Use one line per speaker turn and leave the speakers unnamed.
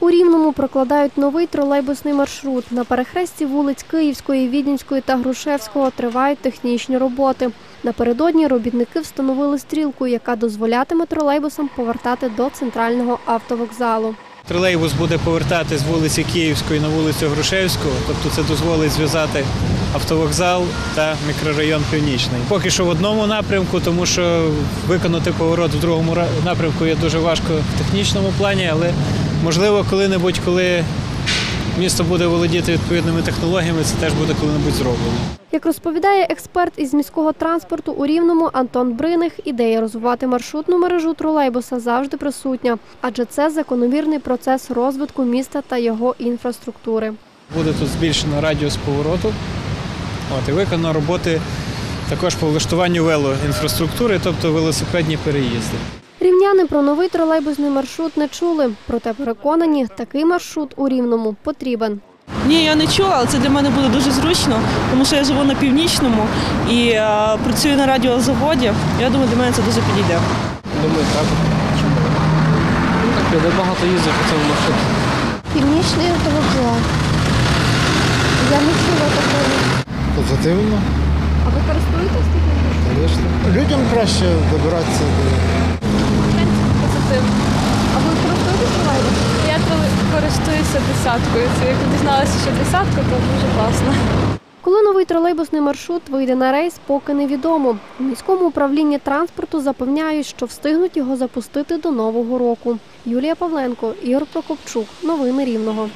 У Рівному прокладають новий тролейбусний маршрут. На перехресті вулиць Київської, Відінської та Грушевського тривають технічні роботи. Напередодні робітники встановили стрілку, яка дозволятиме тролейбусам повертати до центрального автовокзалу.
Тролейбус буде повертати з вулиці Київської на вулицю Грушевську, тобто це дозволить зв'язати автовокзал та мікрорайон Північний. Поки що в одному напрямку, тому що виконати поворот в другому напрямку є дуже важко в технічному плані, але можливо, коли-небудь, коли місто буде володіти відповідними технологіями, це теж буде коли-небудь зроблено.
Як розповідає експерт із міського транспорту у Рівному Антон Бриних, ідея розвивати маршрутну мережу тролейбуса завжди присутня, адже це закономірний процес розвитку міста та його інфраструктури.
Буде тут збільшено радіус повороту. От, і виконано роботи також по влаштуванню велоінфраструктури, тобто велосипедні переїзди.
Рівняни про новий тролейбусний маршрут не чули, проте переконані, такий маршрут у Рівному потрібен.
Ні, я не чула, але це для мене буде дуже зручно, тому що я живу на північному і е, працюю на радіозаводі. Я думаю, для мене це дуже підійде.
Думаю, так. Чому? Ну так, люди багато їздять по цьому маршруту.
Північний автовокзал. Я не чула такого.
Позитивно,
А ви користуєтесь таким?
звісно. Людям краще добиратися до
Позитивно. А ви користуєтесь тролейбусом?
Я троле- користуюся десяткою. Це як дізналася, що десятка, то дуже класно.
Коли новий тролейбусний маршрут вийде на рейс, поки невідомо. У міському управлінні транспорту запевняють, що встигнуть його запустити до нового року. Юлія Павленко, Ігор Прокопчук. Новини Рівного.